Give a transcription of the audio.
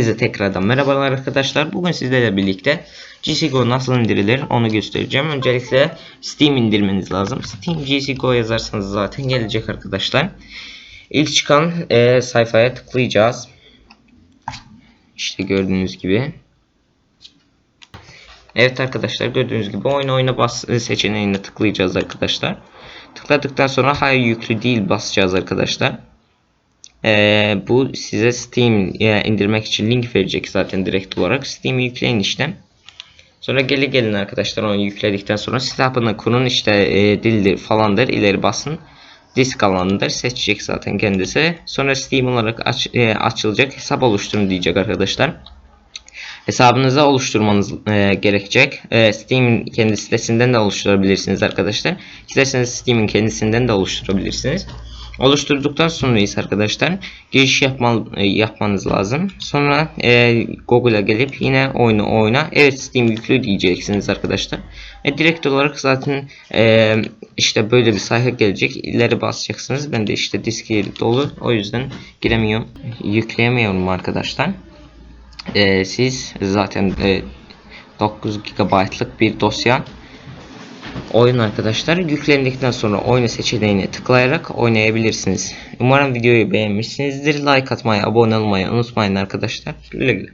Size tekrardan merhabalar arkadaşlar. Bugün sizlerle birlikte CSGO nasıl indirilir onu göstereceğim. Öncelikle Steam indirmeniz lazım. Steam CSGO yazarsanız zaten gelecek arkadaşlar. İlk çıkan e, sayfaya tıklayacağız. İşte gördüğünüz gibi. Evet arkadaşlar gördüğünüz gibi oyun oyuna bas seçeneğine tıklayacağız arkadaşlar. Tıkladıktan sonra hayır yüklü değil basacağız arkadaşlar. Ee, bu size Steam e, indirmek için link verecek zaten direkt olarak. Steam'i yükleyin işte. Sonra geri gelin arkadaşlar onu yükledikten sonra silahını kurun işte e, dildir falandır ileri basın. Disk alanıdır seçecek zaten kendisi. Sonra Steam olarak aç, e, açılacak hesap oluşturun diyecek arkadaşlar. Hesabınıza oluşturmanız e, gerekecek. E, Steam'in kendi sitesinden de oluşturabilirsiniz arkadaşlar. İsterseniz Steam'in kendisinden de oluşturabilirsiniz. Oluşturduktan sonra ise arkadaşlar giriş yapma, e, yapmanız lazım. Sonra e, Google'a gelip yine oyunu oyna. Evet Steam yüklü diyeceksiniz arkadaşlar. E, direkt olarak zaten e, işte böyle bir sayfa gelecek. İleri basacaksınız. Ben de işte disk dolu. O yüzden giremiyorum. Yükleyemiyorum arkadaşlar. E, siz zaten e, 9 GB'lık bir dosya oyun arkadaşlar. Yüklendikten sonra oyna seçeneğine tıklayarak oynayabilirsiniz. Umarım videoyu beğenmişsinizdir. Like atmayı, abone olmayı unutmayın arkadaşlar. Güle güle.